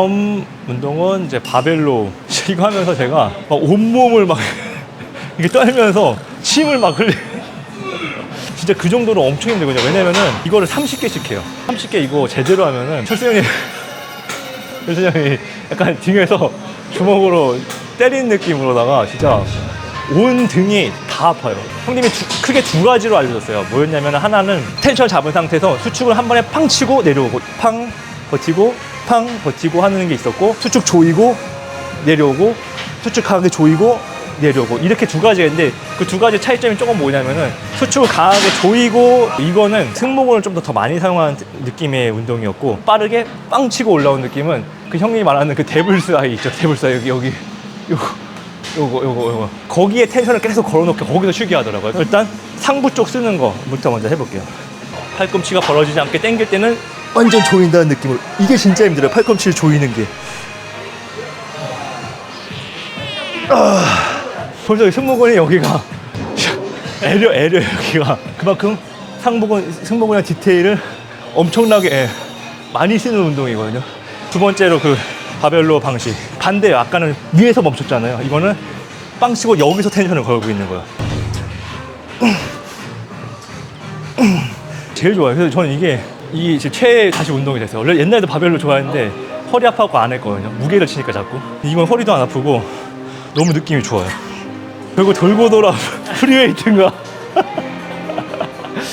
다음 운동은 이제 바벨로 이거 하면서 제가 막 온몸을 막 이렇게 떨면서 침을 막 흘리 진짜 그 정도로 엄청 힘들거든요 왜냐면은 이거를 30개씩 해요 30개 이거 제대로 하면은 철수 형이 철수 형이 약간 등에서 주먹으로 때리는 느낌으로다가 진짜 온 등이 다 아파요. 형님이 두- 크게 두 가지로 알려줬어요. 뭐였냐면 하나는 텐션 잡은 상태에서 수축을 한 번에 팡 치고 내려오고 팡 버티고 팡 버티고 하는 게 있었고 수축 조이고 내려오고 수축 강하게 조이고 내려오고 이렇게 두 가지가 있는데 그 두 가지 차이점이 조금 뭐냐면은 수축을 강하게 조이고 이거는 승모근을 좀더더 많이 사용하는 느낌의 운동이었고 빠르게 빵 치고 올라온 느낌은 그 형님이 말하는 그 데블스 아이 있죠. 데블스 아이 여기 여기 요거 요거 요거 요거. 거기에 텐션을 계속 걸어놓고 거기서 쉬게 하더라고요. 일단 상부 쪽 쓰는 거부터 먼저 해볼게요. 팔꿈치가 벌어지지 않게 당길 때는 완전 조인다는 느낌으로 이게 진짜 힘들어요 팔꿈치를 조이는 게 벌써 이 승모근이 여기가 애려 애려 여기가 그만큼 상복근 승모근의 디테일을 엄청나게 예, 많이 쓰는 운동이거든요. 두 번째로 그 바벨로 방식 반대요. 아까는 위에서 멈췄잖아요. 이거는 빵 치고 여기서 텐션을 걸고 있는 거예요. 제일 좋아요. 그래서 저는 이게 이게 지금 최애 다시 운동이 됐어요. 원래 옛날에도 바벨로 좋아했는데 허리 아파갖고 안 했거든요. 무게를 치니까 자꾸. 이건 허리도 안 아프고 너무 느낌이 좋아요. 그리고 돌고 돌아 프리웨이트인가